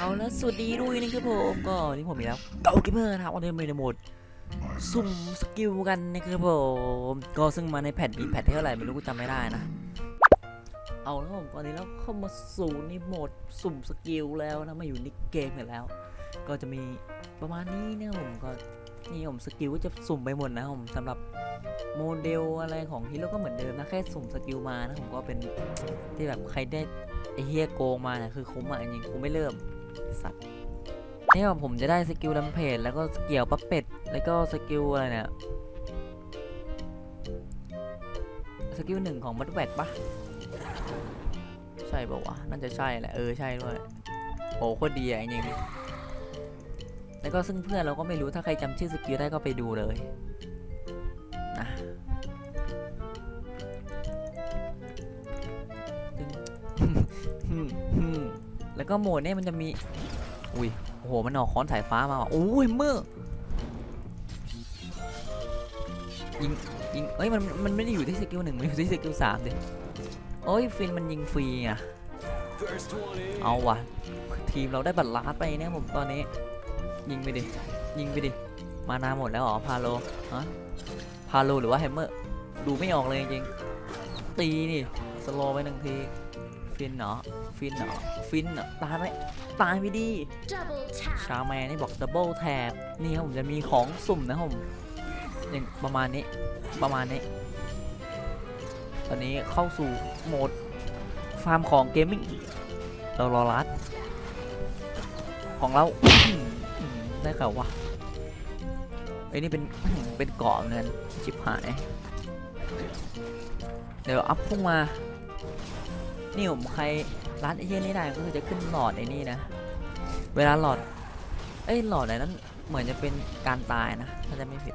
เอาแล้วสวัสดีด้วยนะครับผมก็นี่ผมมีแล้วเก่าเกมเมอร์นะครับวันนี้มีในโหมดสุ่มสกิลกันนะครับผมก็ซึ่งมาในแพทนี้แพทเท่าไหร่ไม่รู้กูจำไม่ได้นะ เอาแล้วผมตอนนี้เราเข้ามาสู่ในโหมดสุ่มสกิลแล้วนะมาอยู่ในเกมกันแล้ว ก็จะมีประมาณนี้นี่ยผมก็นี่ผมสกิลก็จะสุ่มไปหมดนะผมสำหรับโมเดลอะไรของฮีโร่ก็เหมือนเดิมนะแค่สุ่มสกิลมานะผมก็เป็นที่แบบใครได้ไอเฮียโกงมาเนี่ยคือคุ้มอะจริงๆกูไม่เริ่ม สัตว์นี่ว่าผมจะได้สกิลลัมเพจแล้วก็สเกี่ยวปั๊บเป็ดแล้วก็สกิลอะไรเนี่ยสกิลหนึ่งของบัตแวดปะใช่ปะวะน่าจะใช่แหละเออใช่ด้วยโหโคตรดีอะจริงแล้วก็ซึ่งเพื่อนเราก็ไม่รู้ถ้าใครจำชื่อสกิลได้ก็ไปดูเลย แล้วก็โหมดเนี่ยมันจะมี อุ้ยโอ้โห มันออกค้อนสายฟ้ามาว่ะโอ้ยเมื่อยิงยิงเอ้ยมันมันไม่ได้อยู่ที่สกิลหนึ่งมันอยู่ที่สกิลสามดิโอ้ยฟินมันยิงฟรีอะเอาว่ะทีมเราได้บัตรลาดไปเนี่ยผมตอนนี้ ยิงไปดิยิงไปดิมานาหมดแล้วเหรอพาโลฮะพาโลหรือว่าแฮมเมอร์ดูไม่ออกเลยจริงตีนี่สโลไปหนึ่งที ฟินเหรอฟินเหรอฟินเหรอตายไหมตายไปดิ Double tap. ชาแมนนี่บอกดับเบิลแท็บนี่ครับผมจะมีของสุ่มนะครับผมอย่างประมาณนี้ประมาณนี้ ตอนนี้เข้าสู่โหมดฟาร์มของเกมมิ่งเรารอรัดของเราอื้อหือได้ข่าวว่าไอ้ยนี่เป็นอื้อหือเป็นเกาะเงินชิบหาย เดี๋ยวอัพพุ่งมา นี่ผมใครรัดไอ้เหี้ยนี่ได้ก็คือจะขึ้นหลอดไอ้นี่นะ เวลาหลอด เอ้ยหลอดไหนนั้นเหมือนจะเป็นการตายนะถ้าจะไม่ผิด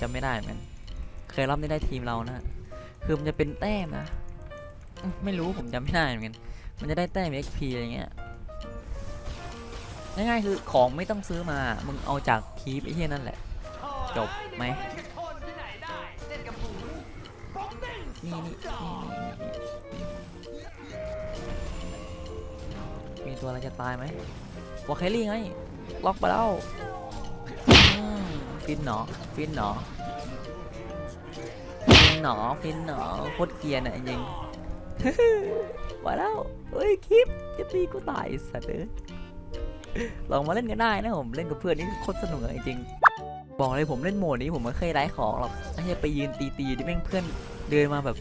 จำไม่ได้เหมือนกันเคยรอบนี้ได้ทีมเรานะคือมันจะเป็นแต้มนะไม่รู้ผมจำไม่ได้เหมือนกันมันจะได้แต้ม XP อะไรเงี้ยง่ายๆคือของไม่ต้องซื้อมามึงเอาจากคีปไอ้เหี้ยนั่นแหละ จบไหมนี่นี่นี่ ตัวอะไรจะตายไหมวอลเคลี่ไง ล็อกไปแล้วฟินหนอ ฟินหนอ ฟินหนอ ฟินหนอโคตรเกียนอะจริงๆมาแล้วเฮ้ยคลิปจะตีกูตายสัตว์เอ้ยลองมาเล่นกันได้นะผมเล่นกับเพื่อนนี่โคตรสนุกอะจริง บอกเลยผมเล่นโหมดนี้ผมไม่เคยได้ของหรอกไม่ใช่ไปยืนตีตีๆที่แม่งเพื่อนเดินมาแบบ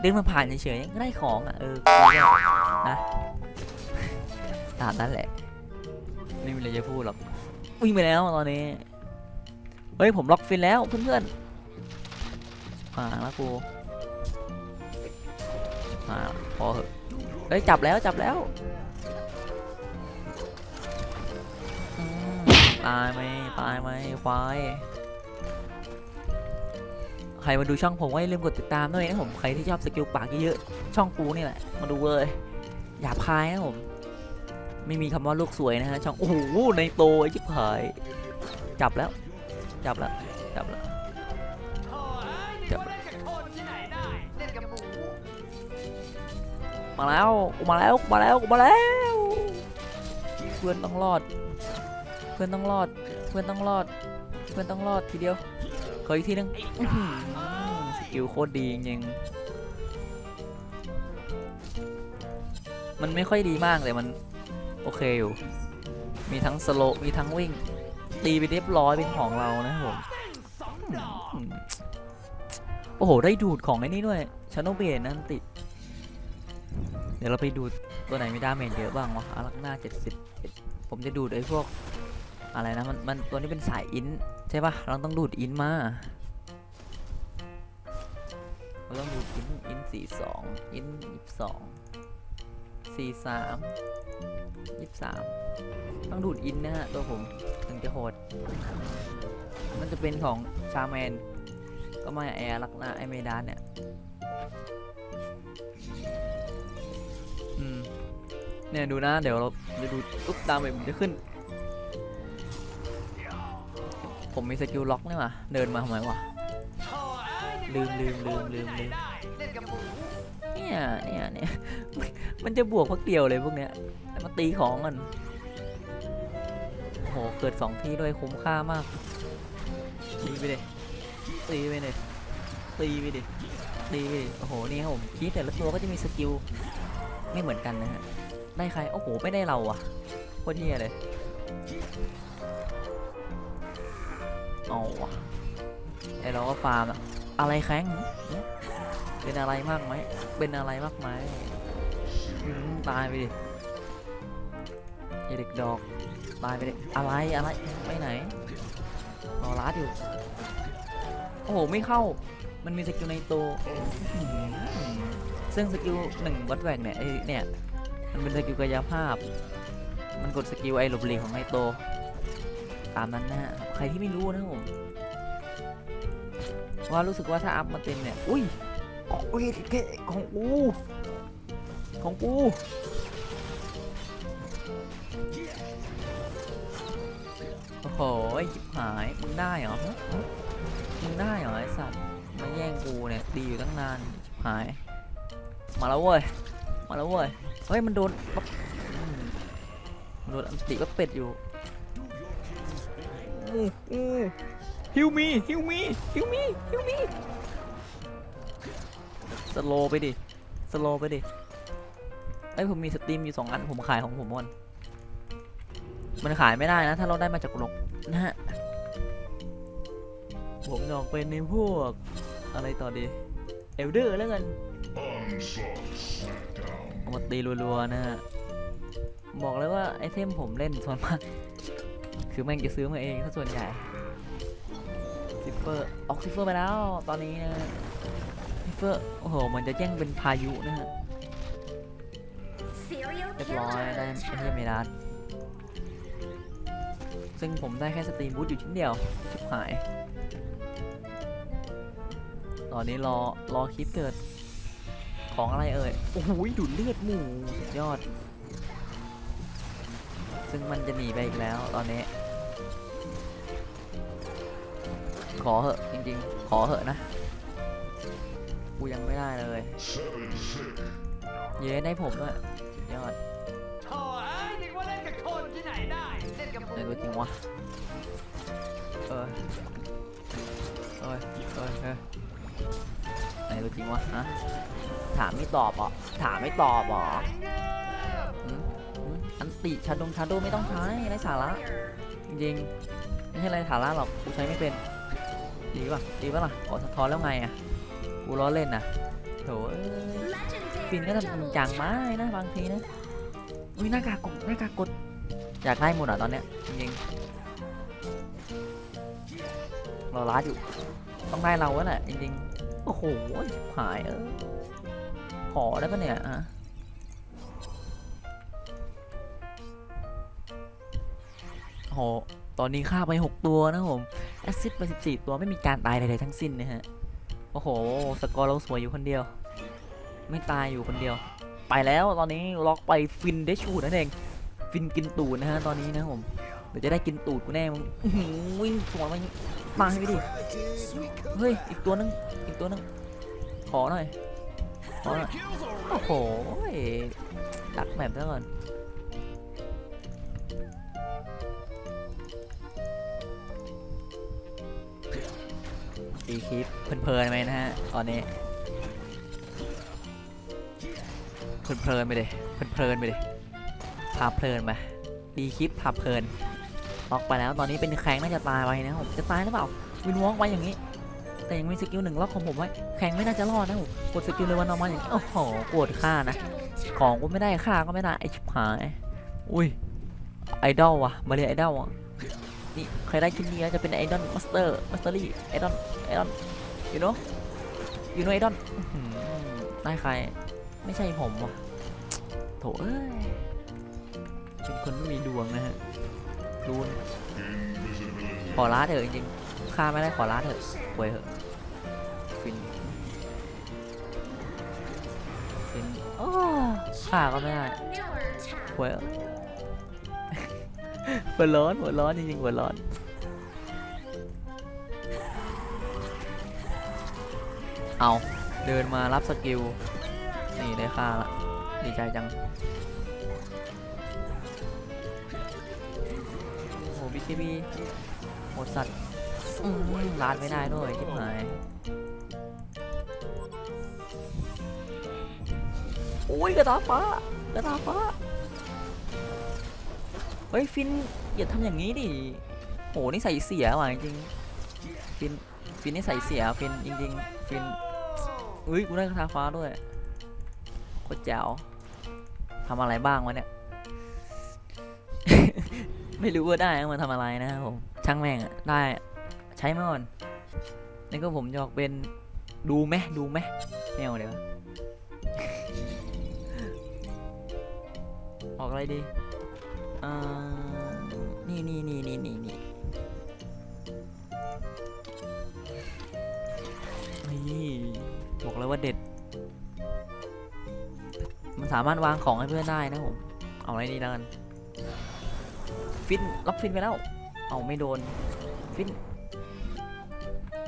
เดินมาผ่านเฉยๆได้ของอะเออนะ ตามนั้นแหละ ไม่มีอะไรจะพูดหรอก วิ่งไปแล้วตอนนี้ เฮ้ย ผมล็อกฟินแล้วเพื่อนๆมาแล้วกูมาพอเหอะเฮ้ย จับแล้วจับแล้วตายไหมตายไหมควายใครมาดูช่องผมก็อย่าลืมกดติดตามด้วยนะผมใครที่ชอบสกิลปากเยอะๆช่องกูนี่แหละมาดูเลยหยาบคายนะผม ไม่มีคำว่าลูกสวยนะฮะช่องโอ้โหในโตไอ้ชิบหายจับแล้ว จับแล้ว จับแล้วจับมาแล้วกูมาแล้วกูมาแล้วกูมาแล้ว เพื่อนต้องรอด เพื่อนต้องรอด เพื่อนต้องรอด เพื่อนต้องรอดทีเดียวขออีกทีนึงสกิลโคตรดีจริงมันไม่ค่อยดีมากแต่มัน โอเคอยู่ มีทั้งสโลว์มีทั้งวิ่ง ตีไปเรียบร้อยเป็นของเรานะครับผมโอ้โห ได้ดูดของไอ้นี่ด้วยชาโนเบนนั่นติด เดี๋ยวเราไปดูดตัวไหนมีดาเมจเยอะบ้างวะอารักหน้า70ผมจะดูดไอ้พวก อะไรนะมันมันตัวนี้เป็นสายอินใช่ปะเราต้องดูดอินมาเราต้องดูดอินอินสี่สองอินยี่สองสี่สาม ยี่สามต้องดูดอินนะฮะ ตัวผมถึงจะโหด มันจะเป็นของชาแมน ก็ไม่แอร์ลักน้าไอเมดานเนี่ย อืม เนี่ยดูนะ เดี๋ยวเราจะดูปุ๊บตามไปมันจะขึ้น ผมมีสกิลล็อกนี่หว่าเดินมาทำไมวะ ลืมลืมลืมลืมลืมเนี่ยเนี่ยเนี่ย มันจะบวกพักเดียวเลยพวกเนี้ยแต่มาตีของกันโอ้โหเกิดสองที่ด้วยคุ้มค่ามากตีไปเลยตีไปเลยตีไปดิตีไปดิโอ้โห นี่ครับผมคีแต่ละตัวก็จะมีสกิลไม่เหมือนกันนะฮะ ได้ใคร โอ้โห ไม่ได้เราอะโคตรเฮียเลยเอาวะไอเราก็ฟาร์มอะอะไรแข้งเป็นอะไรมากไหมเป็นอะไรมากไหม ตายไปดิไอเด็กดอกตายไปดิอะไรอะไรไปไหนรอรัดอยู่โอ้โหไม่เข้ามันมีสกิลในตัวซึ่งสกิลหนึ่งวัดแหวกเนี่ยไอเนี่ยมันเป็นสกิลกายภาพ มันกดสกิลไอหลบหลีกของไอโต ตามนั้นนะฮะใครที่ไม่รู้นะผมว่ารู้สึกว่าถ้าอัพมาเต็มเนี่ย อุ้ยอ๋ออุ้ยเกของกู ของกูโอ้โหไอ้ชิบหายมึงได้เหรอมึงได้เหรอไอสัตว์มาแย่งกูเนี่ยดีอยู่ตั้งนานชิบหาย มาแล้วเว้ยมาแล้วเว้ยเฮ้ยมันโดนมันโดนอันติก็เป็ดอยู่ฮิวมีฮิวมีฮิวมีฮิวมีสโลไปดิสโลไปดิ ไอ้ยผมมีสตรีมอยู่สองอันผมขายของผมก่อนมันขายไม่ได้นะ ถ้าเราได้มาจากกลกนะฮะผมจะออกเป็นในพวกอะไรต่อดีเอลเดอร์แล้วกันเอามาตีรัวๆนะฮะบอกเลยว่าไอเทมผมเล่นส่วนมากคือแม่งจะซื้อมาเองถ้าส่วนใหญ่ซิฟเฟอร์ออกซิฟเฟอร์ไปแล้วตอนนี้นะซิฟเฟอร์โอ้โหมือนจะแย่งเป็นพายุนะฮะ เรียบร้อยได้ killer. ไอเทมเมรัสซึ่งผมได้แค่สตรีมบูทอยู่ชิ้นเดียวชิบหาย ตอนนี้รอรอคลิปเกิด ของอะไรเอ่ย โอ้โหดูดเลือดหมูสุดยอด ซึ่งมันจะหนีไปอีกแล้วตอนนี้ ขอเหอะจริงๆ ขอเหอะนะกูยังไม่ได้เลย เย้ได้ผมด้วยสุด ยอดโถ่เอ้ยนึกว่าเล่นกับคนที่ไหนได้เล่นกับในตัวจริงวะเออเอ้ยเอ้ยเอ้ยในตัวจริงวะฮะถามไม่ตอบอะถามไม่ตอบอะหืมหืมอันติชาดงชาโดไม่ต้องใช้ไร้สาระจริงๆไม่ใช่ไรสาระหรอกกูใช้ไม่เป็นดีป่ะดีป่ะล่ะขอสะท้อนแล้วไงอะกูล้อเล่นนะโถเอ้ย ฟินก็ทำจริงจังมากนะบางทีนะอุ้ยหน้ากากกดหน้ากากกดอยากได้หมดอะตอนเนี้ยจริงเราล้าอยู่ต้องได้เราแล้วแหละจริงๆโอ้โหหายเออขอได้ปะเนี่ยอะโหตอนนี้ฆ่าไป 6 ตัวนะผมแอซซิดไป 14 ตัวไม่มีการตายใดๆทั้งสิ้นนะฮะ โอ้โห สกอร์เราสวยอยู่คนเดียว ไม่ตายอยู่คนเดียว ไปแล้วตอนนี้ล็อกไปฟินเดชูนั่นเอง ฟินกินตูดนะฮะตอนนี้นะผมเดี๋ยวจะได้กินตูดกูแน่มึงวิ่งสวนมาตายไปดิเฮ้ยอีกตัวนึงอีกตัวนึงขอหน่อยขอหน่อยโอ้โหดักแบบซะก่อนตีคลิปเพลินๆไหมนะฮะตอนนี้ เพลินๆไปเลยเพลินๆไปเลยพาเพลินไปดีคลิปพาเพลินล็อกไปแล้วตอนนี้เป็นแข้งน่าจะตายไปนะผมจะตายหรือเปล่าวินวอกไวอย่างนี้ แต่ยังมีสกิลหนึ่งล็อกของผมไว้แข้งไม่น่าจะรอดนะผมกดสกิลเลยวันออกมาอย่างนี้โอ้โหปวดค่านะ ของกูไม่ได้ค่าก็ไม่ได้ไอชิบหายอุ้ยไอดอลว่ะมาเรียไอดอลอะนี่ใครได้ชิ้นนี้จะเป็นไอดอลมาสเตอร์มาสเตอรี่ไอดอลไอดอลยูโน่ยูโน่ไอดอลได้ใคร ไม่ใช่ผมว่ะโถเอ้ยเป็นคนไม่มีดวงนะฮะรู้นะขอลาเถอะจริงๆฆ่าไม่ได้ขอลาเถอะป่วยเถอะฟินฟินโอ้ฆ่าก็ไม่ได้ป่วยเอ้ยหัวร้อนหัวร้อนจริงๆหัวร้อนเอาเดินมารับสกิล นี่ได้ค่าละ ดีใจจัง โอ้โหบีเคบีหมดสัตว์อืมลาดไม่ได้ด้วยชิบหายโอ้ยกระตาฟ้ากระตาฟ้า เฮ้ยฟินอย่าทำอย่างนี้ดิโหนี่ใส่เสียว่ะจริงฟินฟินนี่ใส่เสียฟินจริงๆฟินอุ้ยกูได้กระทาฟ้าด้วย โคตรแจ๋วทำอะไรบ้างวะเนี่ย ไม่รู้ว่าได้มาทำอะไรนะครับผม ช่างแม่งอะได้ ใช้มาก่อนนี่ก็ผมจะอกเป็นดูไหมดูไหมแนวเดี๋ยวออกอะไรดีอ่า สามารถวางของให้เพื่อนได้นะผม เอาอะไรดีแล้วกัน ฟินรับฟินไปแล้ว เอาไม่โดน ฟิน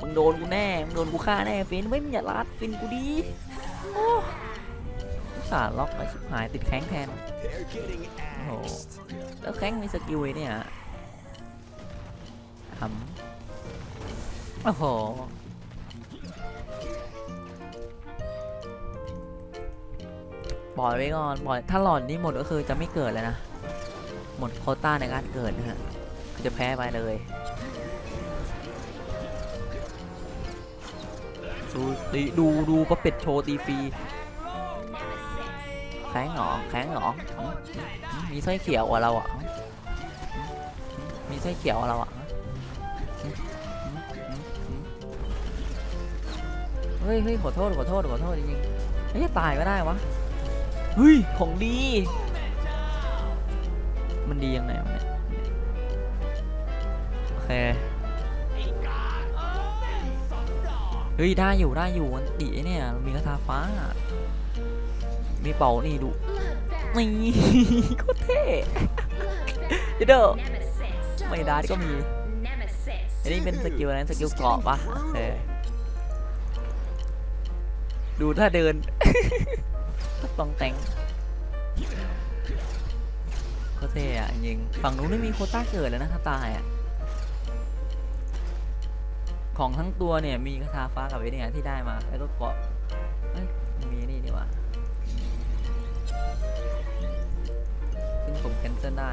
มึงโดนกูแน่ มึงโดนกูฆ่าแน่ ฟินไม่มึงอย่าลัดฟินกูดีโอ้ส่าล็อกไปชิบหายติดแข้งแทน โอ้โห แล้วแข้งมีสกิลเนี่ยทำโอ้โห ปล่อยไว้ก่อนปล่อยถ้าหลอดนี้หมดก็คือจะไม่เกิดเลยนะ หมดโคต้าในการเกิดนะฮะคือจะแพ้ไปเลยดูตีดูดูปะเป็ดโชว์ตีฟรีแข้งหรอแข้งหรอมีสร้อยเขียวกว่าเราอะมีสร้อยเขียวกว่าเราอะเฮ้ยเฮ้ยขอโทษขอโทษขอโทษจริงๆเฮ้ยจะตายก็ได้วะ เฮ้ย ของดี มันดียังไงวะเนี่ย โอเค เฮ้ย ได้อยู่ได้อยู่มันดีไอ้เนี่ย มีกระทาฟ้า มีเป่านี่ดู นี่โคตรเท่เดี๋ยวเด้อไม่ได้ก็มีอันนี้เป็นสกิลอะไรนะสกิลเกาะปะโอเคดูถ้าเดิน ต้องแต่งโคตรเท่อะจริงฝั่งนู้นไม่มีโคต้าเกิดแล้วนะถ้าตายอะของทั้งตัวเนี่ยมีกระทาฟ้ากับไอ้เนี่ยที่ได้มาแล้วก็เกาะมีนี่ดีกว่าซึ่งผมแคนเซิลได้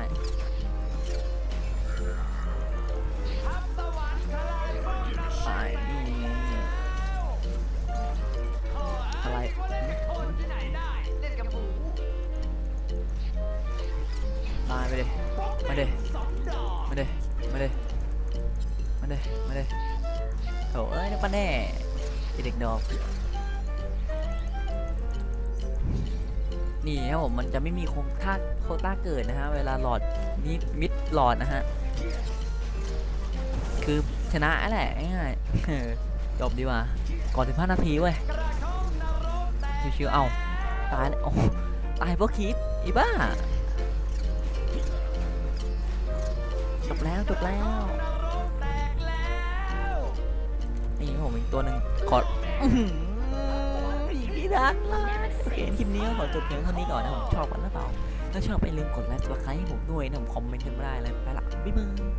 มาเด้มาเด้มาเด้มาเด้มาเด้โถเอ้ยนี่ปะแน่เด็กดอก นี่ครับผมมันจะไม่มีโคงท่าโคต้าเกิดนะฮะ เวลาหลอดมิดมิดหลอดนะฮะ คือชนะแหละง่ายจบดีกว่า ก่อน15นาทีเว้ย ชิวๆเอา ตายโอ้ตายเพราะคลิปอีบ้า จบแล้วจบแล้ว นี่ผมอีกตัวหนึ่งขออื้อหือพี่ดังเลยโอเคคลิปนี้ก็ขอจบเพียงเท่านี้ก่อนนะผมชอบกันหรือเปล่า ถ้าชอบไปลืมกดไลค์กดไลค์ให้ผมด้วยนะผมคอมเมนต์กันมาได้เลยไปละบ๊ายบาย